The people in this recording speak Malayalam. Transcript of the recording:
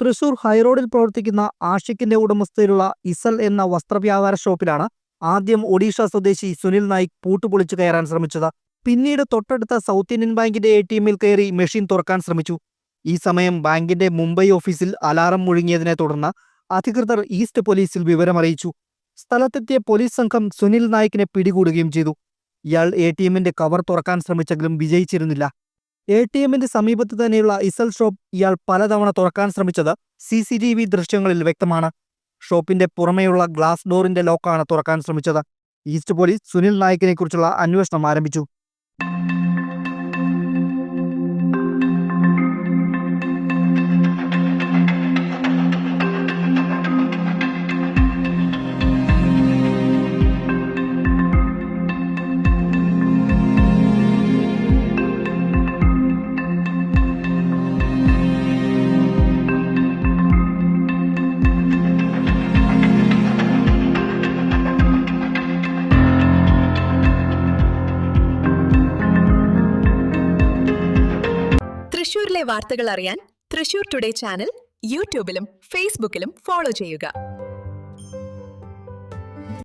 തൃശൂർ ഹൈറോഡിൽ പ്രവർത്തിക്കുന്ന ആഷിക്കിന്റെ ഉടമസ്ഥയിലുള്ള ഇസൽ എന്ന വസ്ത്രവ്യാപാര ഷോപ്പിലാണ് ആദ്യം ഒഡീഷ സ്വദേശി സുനിൽ നായിക് പൂട്ടുപൊളിച്ചു കയറാൻ ശ്രമിച്ചത്. പിന്നീട് തൊട്ടടുത്ത സൗത്ത് ഇന്ത്യൻ ബാങ്കിന്റെ എ ടി എമ്മിൽ കയറി മെഷീൻ തുറക്കാൻ ശ്രമിച്ചു. ഈ സമയം ബാങ്കിന്റെ മുംബൈ ഓഫീസിൽ അലാറം മുഴങ്ങിയതിനെ തുടർന്ന് അധികൃതർ ഈസ്റ്റ് പോലീസിൽ വിവരമറിയിച്ചു. സ്ഥലത്തെത്തിയ പോലീസ് സംഘം സുനിൽ നായിക്കിനെ പിടികൂടുകയും ചെയ്തു. ഇയാൾ എ ടി എമ്മിന്റെ കവർ തുറക്കാൻ ശ്രമിച്ചെങ്കിലും വിജയിച്ചിരുന്നില്ല. എ ടി എമ്മിന്റെ സമീപത്ത് തന്നെയുള്ള ഇസൽ ഷോപ്പ് ഇയാൾ പലതവണ തുറക്കാൻ ശ്രമിച്ചത് സി സി ടി വി ദൃശ്യങ്ങളിൽ വ്യക്തമാണ്. ഷോപ്പിന്റെ പുറമെയുള്ള ഗ്ലാസ് ഡോറിന്റെ ലോക്കാണ് തുറക്കാൻ ശ്രമിച്ചത്. ഈസ്റ്റ് പോലീസ് സുനിൽ നായിക്കിനെ കുറിച്ചുള്ള അന്വേഷണം ആരംഭിച്ചു. തൃശൂരിലെ വാർത്തകൾ അറിയാൻ തൃശൂർ ടുഡേ ചാനൽ യൂട്യൂബിലും ഫേസ്ബുക്കിലും ഫോളോ ചെയ്യുക.